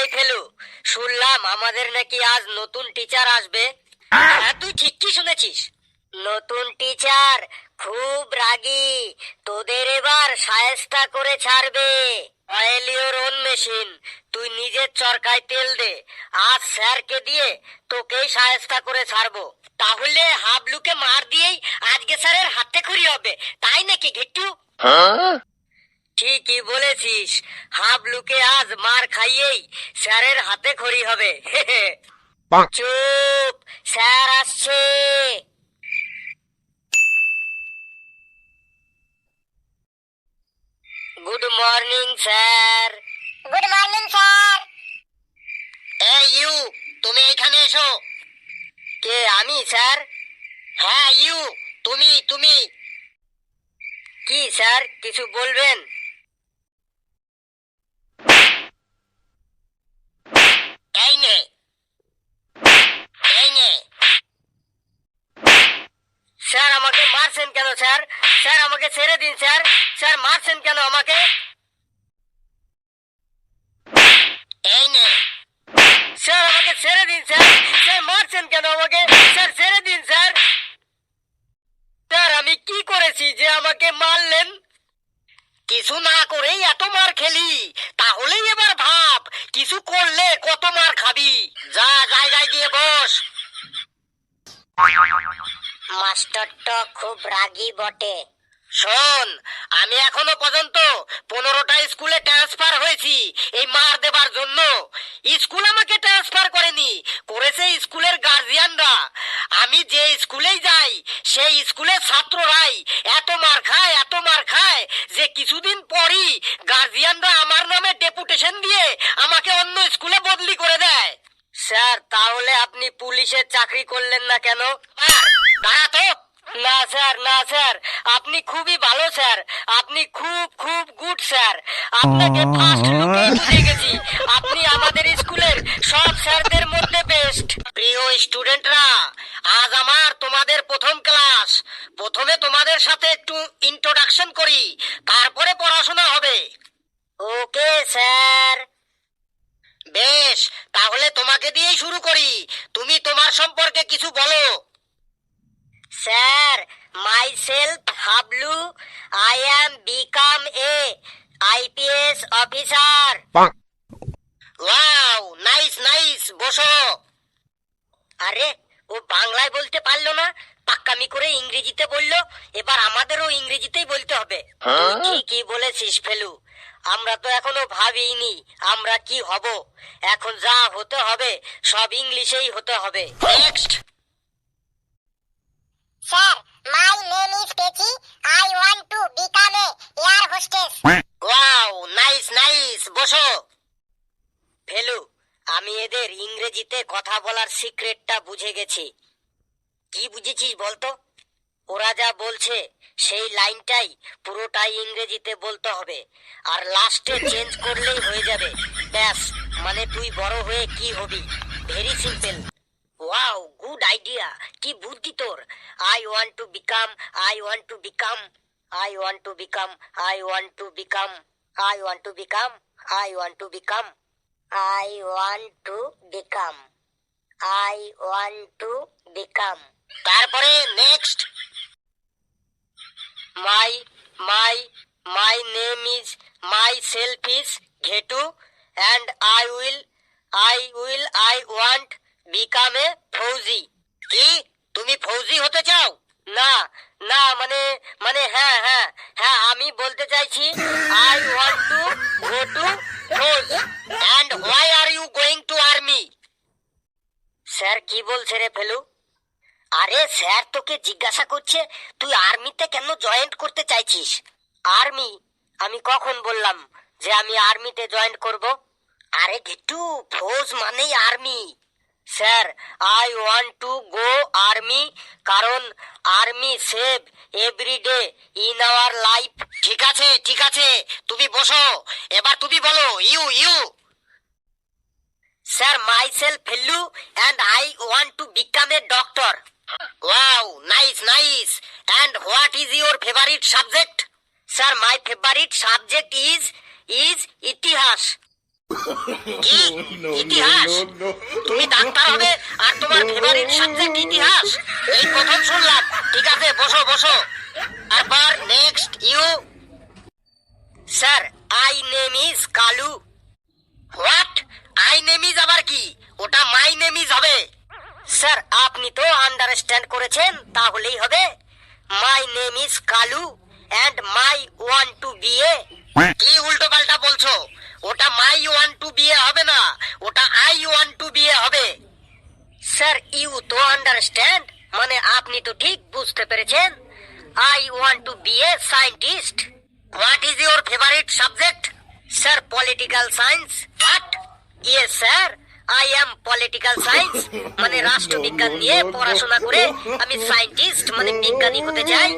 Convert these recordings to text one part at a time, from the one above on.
এই ফেলু। শুনলাম আমাদের নাকি আজ নতুন টিচার আসবে। হ্যাঁ তুই ঠিক কি শুনেছিস। নতুন টিচার খুব রাগী। তোদের এবার সায়স্তা করে ছাড়বে। অয়েল ইওর ওন মেশিন তুই নিজের চরকায় তেল দে। আজ স্যারকে দিয়ে তোকেই সায়স্তা করে ছাড়বো। তাহলে হাবলুকে মার দিয়েই আজকে স্যারের হাতে খড়ি হবে। তাই নাকি, ঘেট্টু? ঠিকই বলেছিস। হাবলুকে আজ মার খাইয়েই স্যারের হাতে খড়ি হবে। চুপ স্যার আসছে। Good morning sir. Good morning sir. এই ইউ তুমি এখানে এসো। কে আমি স্যার? হ্যাঁ ইউ তুমি তুমি। কি স্যার কিছু বলবেন এই নে এই নে স্যার আমাকে মারছেন কেন স্যার। স্যার, আমাকে ছেড়ে দিন, স্যার। স্যার, মারছেন কেন আমাকে? এই নে। স্যার, আমাকে ছেড়ে দিন, স্যার। স্যার, মারছেন কেন আমাকে? স্যার, ছেড়ে দিন, স্যার। স্যার, আমি কি করেছি যে আমাকে মারলেন? কিছু না করেই এত মার খেলি। তাহলেই এবার ভাব, কিছু করলে কত মার খাবি? যা, জায়গায় গিয়ে বস। মাস্টারটা খুব রাগী বটে। শোন আমি এখনও পর্যন্ত পনেরোটা স্কুলে ট্রান্সফার হয়েছি এই মার দেবার জন্য। স্কুল আমাকে ট্রান্সফার করেনি করেছে স্কুলের গার্জিয়ানরা আমি যে স্কুলেই যাই সেই স্কুলের ছাত্ররাই এত মার খায় এত মার খায় যে কিছুদিন পরই গার্জিয়ানরা আমার নামে ডেপুটেশন দিয়ে আমাকে অন্য স্কুলে বদলি করে দেয়। স্যার তাহলে আপনি পুলিশের চাকরি করলেন না কেন? তো। না, স্যার না, স্যার। আপনি খুবই ভালো, স্যার। আপনি খুব খুব গুড, স্যার। আপনাকে ফার্স্ট লুকে গেছি। আপনি আমাদের স্কুলের সব স্যারদের মধ্যে বেস্ট প্রিয় স্টুডেন্টরা আজ আমার তোমাদের প্রথম ক্লাস প্রথমে তোমাদের সাথে একটু ইন্ট্রোডাকশন করি, তারপরে পড়াশোনা হবে। ওকে, স্যার। বেশ, তাহলে তোমাকে দিয়েই শুরু করি। তুমি তোমার সম্পর্কে কিছু বলো। Sir my self Hablu I am become a IPS officer wow nice nice বসো। আরে ও বাংলায় বলতে পারল না পাক্কামি করে ইংরেজিতে বলল এবার আমাদেরও ইংরেজিতেই বলতে হবে। তুই ঠিকই বলেছিস ফেলু। আমরা তো এখনও ভাবিনি আমরা কি হব। এখন যা হতে হবে সব ইংলিশেই হতে হবে। Next sir my name is পেচি I want to become a air hostess wow nice nice বসো ফেলু আমি এদের ইংরেজিতে কথা বলার সিক্রেটটা বুঝে গেছি। কি বুঝেছিস বলতো? ওরা যা বলছে, সেই লাইনটাই পুরোটাই ইংরেজিতে বলতে হবে। আর লাস্টে চেঞ্জ করলেই হয়ে যাবে। ব্যাস মানে তুই বড় হয়ে কি হবি? Very simple. Wow, good idea. কি বুদ্ধি তোর। I want to become, I want to become, I want to become, I want to become, I want to become, I want to become, I want to become. I want to become তারপরে next my my my name is my self is ঘেটু and I will I will I want become a ফৌজি কি? তুমি ফৌজি হতে চাও? না না মানে মানে হ্যাঁ হ্যাঁ হ্যাঁ আমি বলতে চাইছি I want to go to Fauj and why are you going to army sir, কি বলছে রে ফেলু? আরে স্যার তোকে জিজ্ঞাসা করছে, তুই আর্মিতে কেন জয়েন্ট করতে চাইছিস? আর্মি? আমি কখন বললাম যে আমি আর্মিতে জয়েন্ট করব? আরে গিট্টু, ফৌজ মানেই army. Sir I want to go army কারণ army save everyday in our life ঠিক আছে ঠিক আছে, তুমি বসো। এবার তুমি বলো, you you. Sir my Felu and I one to become a doctor wow nice nice and what is your favourite subject sir my favourite subject is is ইতিহাস। oh, ইতিহাস? তুমি আর তোমার oh. ফেভারিট সাবজেক্ট ইতিহাস। এই প্রথম শুনলাম। ঠিক আছে বসো বসো। তারপর next you sir I name is Kalu what I name is আবার কি? ওটা মাই নেম ইজ হবে। স্যার আপনি তো আন্ডারস্ট্যান্ড করেছেন তাহলেই হবে। My name is Kalu and my one two B A. কি উল্টো পাল্টা বলছো? ওটা মাই ওয়ান টু বিয়ে হবে না ওটা আই ওয়ান টু বিয়ে হবে। স্যার ইউ তো আন্ডারস্ট্যান্ড মানে আপনি তো ঠিক বুঝতে পেরেছেন। I want to B A scientist. What is your favourite subject sir political science what yes sir I am political science মানে রাষ্ট্রবিজ্ঞান নিয়ে পড়াশোনা করে আমি সায়েন্টিস্ট মানে বিজ্ঞানী হতে চাই।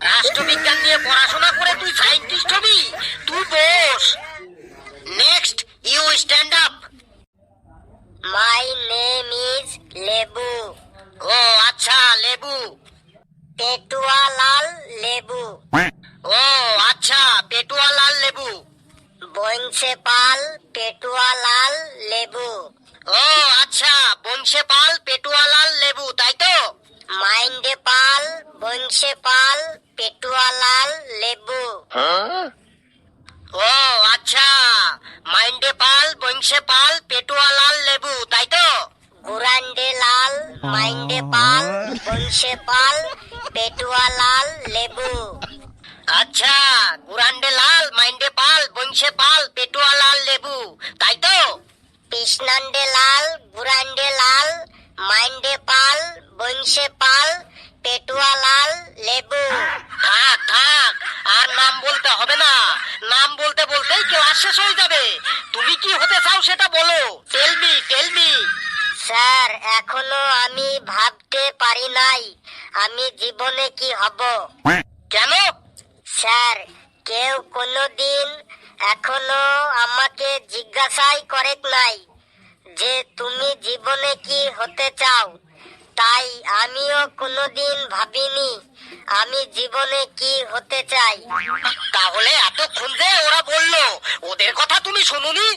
রাষ্ট্রবিজ্ঞান নিয়ে পড়াশোনা করে তুই সায়েন্টিস্ট হবি? তুই বস। Next you stand up my name is লেবু ও আচ্ছা লেবু পেটুয়া লাল লেবু ও আচ্ছা পেটুয়া লাল লেবু বংশে পাল পেটুয়া লাল লেবু। ও আচ্ছা বংশে পাল পেটুয়া লাল লেবু, তাই তো? মাইন্ডে পাল বংশে পাল পেটুয়া লাল লেবু। ও আচ্ছা মাইন্ডে পাল বংশে পাল পেটুয়া লাল লেবু, তাই তো? গুরান্ডে লাল, মাইন্ডে পাল বংশে পাল পেটুয়া লাল লেবু। আচ্ছা গুরান্ডে লাল মাইন্ডে পাল বংশে পাল পেটুয়া লাল লেবু তাই তো কৃষ্ণান্ডে লাল গুরান্ডে লাল মাইন্ডে পাল বংশে পাল পেটুয়া লাল লেবু। থাক থাক আর নাম বলতে হবে না। নাম বলতে বলতেই ক্লাস শেষ হয়ে যাবে। তুমি কি হতে চাও সেটা বলো। Tell me tell me sir এখনও আমি ভাবতে পারি নাই আমি জীবনে কি হব। কেন? স্যার কেউ কোনোদিন এখনও আমাকে জিজ্ঞাসাই করে নাই। যে তুমি জীবনে কি হতে চাও তাই আমিও কোনোদিন ভাবিনি আমি জীবনে কি হতে চাই। তাহলে এতক্ষণ যে ওরা বলল ওদের কথা তুমি শুনুনি?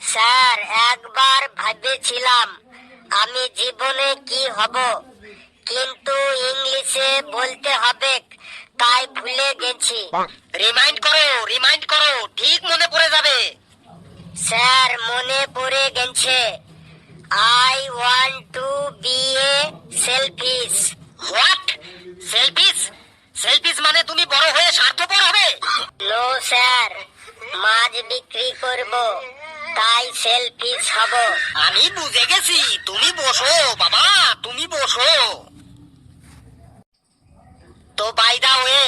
স্যার একবার ভেবেছিলাম আমি জীবনে কি হব কিন্তু ইংলিশে বলতে হবে তাই ভুলে গেছি। রিমাইন্ড করো রিমাইন্ড করো ঠিক মনে পড়ে যাবে। স্যার মনে পড়ে গেছে। I want to B a selfish what shellfish shellfish মানে তুমি বড় হয়ে স্বার্থপর হবে? নো স্যার মাছ বিক্রি করব তাই সেলফিশ হব। আমি বুঝে গেছি তুমি বসো বাবা তুমি বসো। তো বাই দা ওয়ে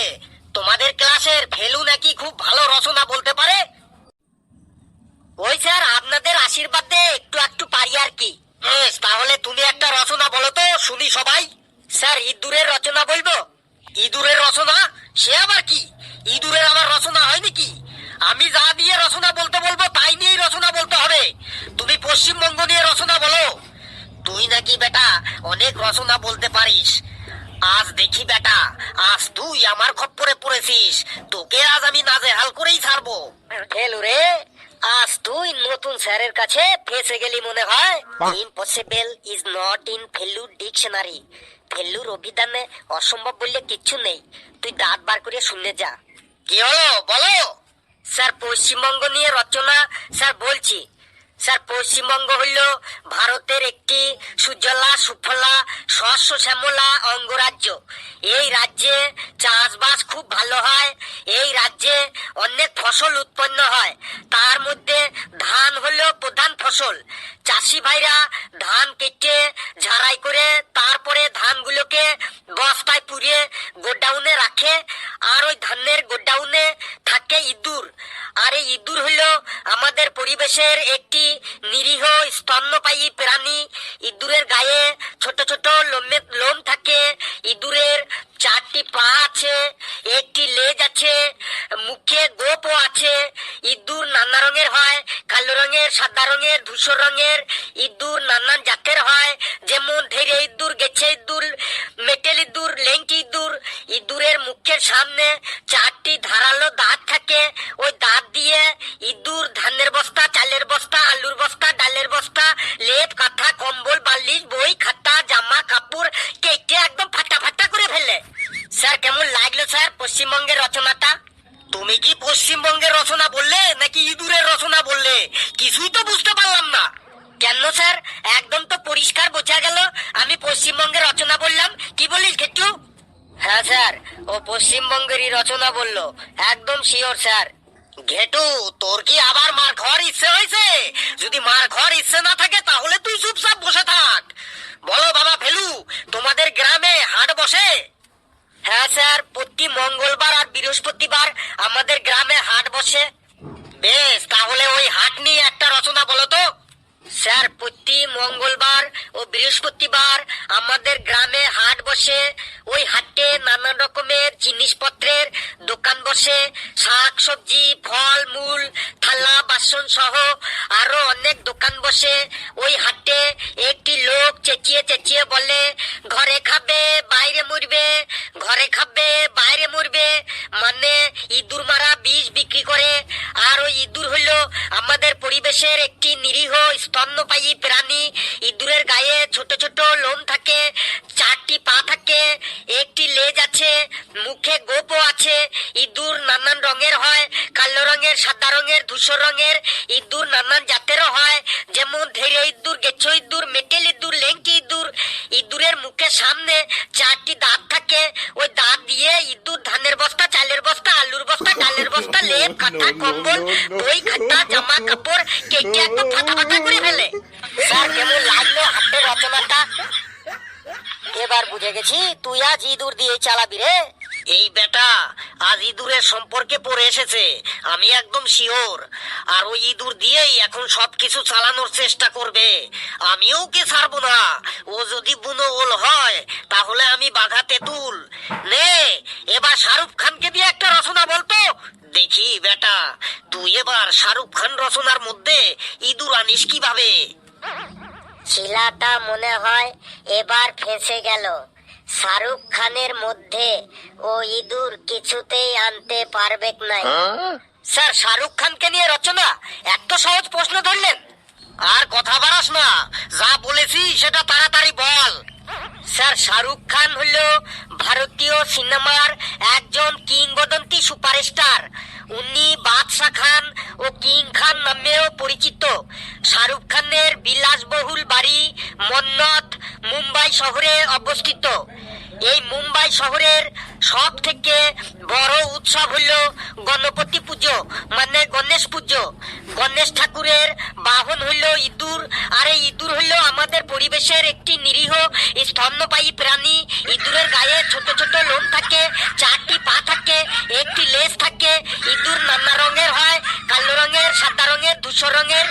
তোমাদের ক্লাসের ফেলু নাকি খুব ভালো রচনা বলতে পারে? ওই স্যার, আপনাদের আশীর্বাদ দিয়ে একটু একটু পারি আর কি। তাহলে তুমি একটা রচনা বলো তো, শুনি সবাই। স্যার, ইঁদুরের রচনা বলব? ইঁদুরের রচনা? সে আবার কি? ইঁদুরের আবার রচনা হয় নাকি আমি যা দিয়ে রচনা বলতে বলব, তাই নিয়েই রচনা বলতে হবে। তুমি পশ্চিমবঙ্গ নিয়ে রচনা বলো। তুই নাকি বেটা অনেক রচনা বলতে পারিস। আজ দেখি বেটা, আজ তুই আমার খপ্পরে পড়েছিস। তোকে আজ আমি নাজেহাল করেই ছাড়বো। ফেলু রে। আজ তুই নতুন স্যারের কাছে ফেসে গেলি মনে হয়? Impossible is not in Felu dictionary failure অভিধানে অসম্ভব বললে কিচ্ছু নেই। তুই দাঁত বার করে শুনে যা। কি হলো? বলো। স্যার পশ্চিমবঙ্গ নিয়ে রচনা স্যার বলছি। স্যার, পশ্চিমবঙ্গ হইল ভারতের একটি সুজলা, সুফলা শস্য শ্যামলা অঙ্গরাজ্য। এই রাজ্যে চাষবাস খুব ভালো হয়, এই রাজ্যে অনেক ফসল উৎপন্ন হয়। তার মধ্যে ধান হলো প্রধান ফসল। চাষি ভাইরা ধান কেটে ঝাড়াই করে তারপরে ধানগুলোকে বস্তায় পুড়িয়ে গোডাউনে রাখে, আর ওই ধানের গোডাউনে আর এই ইঁদুর হলো আমাদের পরিবেশের একটি নিরীহ স্তন্যপায়ী প্রাণী। ইঁদুরের গায়ে ছোট ছোট লোমের লোম থাকে। ইঁদুরের চারটি পা আছে, একটি লেজ আছে, মুখে গোপও আছে। ইঁদুর নানা রঙের হয়, কালো রঙের, সাদা রঙের, ধূসর রঙের। ইঁদুর নানান জাতের হয়, যেমন ধেরে ইঁদুর, গেছে ইঁদুর মেটেল ইঁদুর লেংকি ইঁদুর ইঁদুরের মুখের সামনে চারটি ধারালো দাঁত থাকে। ওই দাঁত দিয়ে ইঁদুর, ধানের বস্তা, চালের বস্তা, আলুর বস্তা, ডালের বস্তা, লেপ, কাঁথা, কম্বল, বালিশ, বই, খাতা, জামা, কাপড় কেটে একদম ফাটা ফাটা করে ফেলে। স্যার, কেমন লাগল স্যার পশ্চিমবঙ্গের রচনাটা? তুমি কি পশ্চিমবঙ্গের রচনা বললে নাকি ইঁদুরের রচনা বললে? কিছুই তো বুঝতে পারলাম না। কেন স্যার? কি বলিস গেট্টু? হ্যাঁ স্যার। ও পশ্চিমবঙ্গেরই রচনা বলল। একদম শিওর স্যার। ঘেটু তোর কি আবার মার ঘর ইচ্ছে হয়েছে? যদি মার ঘর ইচ্ছে না থাকে তাহলে তুই চুপচাপ বসে থাক। বলো বাবা ফেলু তোমাদের গ্রামে হাট বসে? হ্যাঁ স্যার প্রতি মঙ্গলবার আর বৃহস্পতিবার আমাদের গ্রামে হাট বসে। বেশ তাহলে পরিবেশের একটি নিরীহ স্তন্যপায়ী প্রাণী। ইঁদুরের গায়ে ছোট ছোট লোম থাকে, চারটি পা থাকে, একটি লেজ আছে, মুখে গোপও আছে। ইঁদুর নানান রঙের হয়, কালো রঙের, সাদা রঙের, ধূসর রঙের। ইঁদুর নানান জাতেরও হয় যেমন ধৈর্য ইঁদুর গেছো ইঁদুর মেটেল ইঁদুর লেংটি ইঁদুর ইঁদুরের মুখের সামনে চারটি দাঁত থাকে ওই দাঁত দিয়ে ইঁদুর ধানের বস্তা চালের বস্তা আলুর বস্তা ডালের বস্তা লেপ কাঁথা কম্বল বই খাতা জামা কাপড় কেটে একদম করে ফেলে। স্যার কেমন লাগল হাতের রচনাটা? এবার বুঝে গেছি তুই আজ ইঁদুর দিয়ে চালাবি রে। এই বেটা আজ ইঁদুরের সম্পর্কে পড়ে এসেছে আমি একদম শিওর। আর ওই ইঁদুর দিয়েই এখন সবকিছু চালানোর চেষ্টা করবে। আমিও কে ছাড়বো না। ও যদি বুনো ওল হয় তাহলে আমি বাঘা তেঁতুল। নে এবার শাহরুখ খানকে দিয়ে একটা রচনা বলতো দেখি বেটা তুই এবার শাহরুখ খান রচনার মধ্যে ইঁদুর আনিস কীভাবে? শিলাটা মনে হয় এবার ফেঁসে গেল। শাহরুখ খানের মধ্যে ও ইঁদুর কিছুতেই আনতে পারবে নাই। স্যার শাহরুখ খানকে নিয়ে রচনা? এত সহজ প্রশ্ন ধরলেন। আর কথা বাড়াস না যা বলেছি সেটা তাড়াতাড়ি বল। স্যার, শাহরুখ খান হল ভারতীয় সিনেমার একজন কিংবদন্তি সুপারস্টার। উনি বাদশাহ খান ও কিং খান নামেও পরিচিত। শাহরুখ খানের বিলাসবহুল বাড়ি মন্নত মুম্বাই শহরে অবস্থিত। এই মুম্বাই শহরের সব থেকে বড় উৎসব হলো গণপতি পুজো মানে গণেশ পুজো। গণেশ ঠাকুরের বাহন হইল ইঁদুর, আর এই ইঁদুর হইল আমাদের পরিবেশের একটি নিরীহ স্তন্যপায়ী প্রাণী। ইঁদুরের গায়ে ছোট ছোট লোম থাকে, চারটি পা থাকে, একটি লেজ থাকে। ইঁদুর নানা রঙের হয়, কালো রঙের, সাদা রঙের, ধূসর রঙের।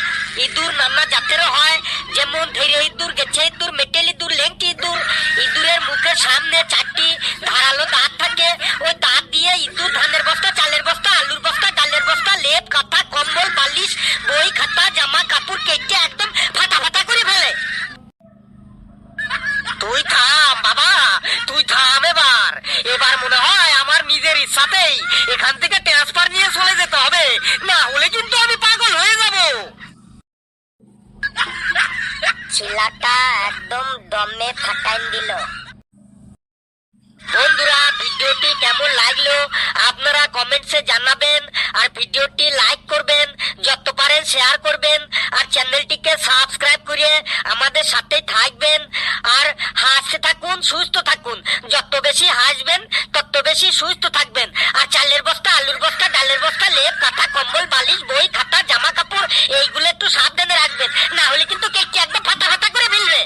ইঁদুর নানা জাতেরও হয়, যেমন ধৈর্য ইঁদুর, গেছে ইঁদুর, মেটেল ইঁদুর, লেংটি ইঁদুর। মুখের সামনে চারটি ধারালো দাঁত থাকে ওই দাঁত দিয়ে ইঁদুর ধানের বস্তা কেমন লাগল আপনারা কমেন্টসে জানাবেন, আর ভিডিওটি লাইক করবেন, যত পারেন শেয়ার করবেন, আর চ্যানেলটিকে সাবস্ক্রাইব করে আমাদের সাথে থাকবেন। আর হাসতে থাকুন, সুস্থ থাকুন। যত বেশি হাসবেন, তত বেশি সুস্থ থাকবেন। আর চালের বস্তা, আলুর বস্তা, ডালের বস্তা, লেপ, কাঁথা, কম্বল, বালিশ, বই, খাতা, জামা কাপড়, এইগুলো একটু সাবধানে রাখবেন। না হলে কিন্তু কেকটি একদম ফাটা ফাটা করে ফেলবে।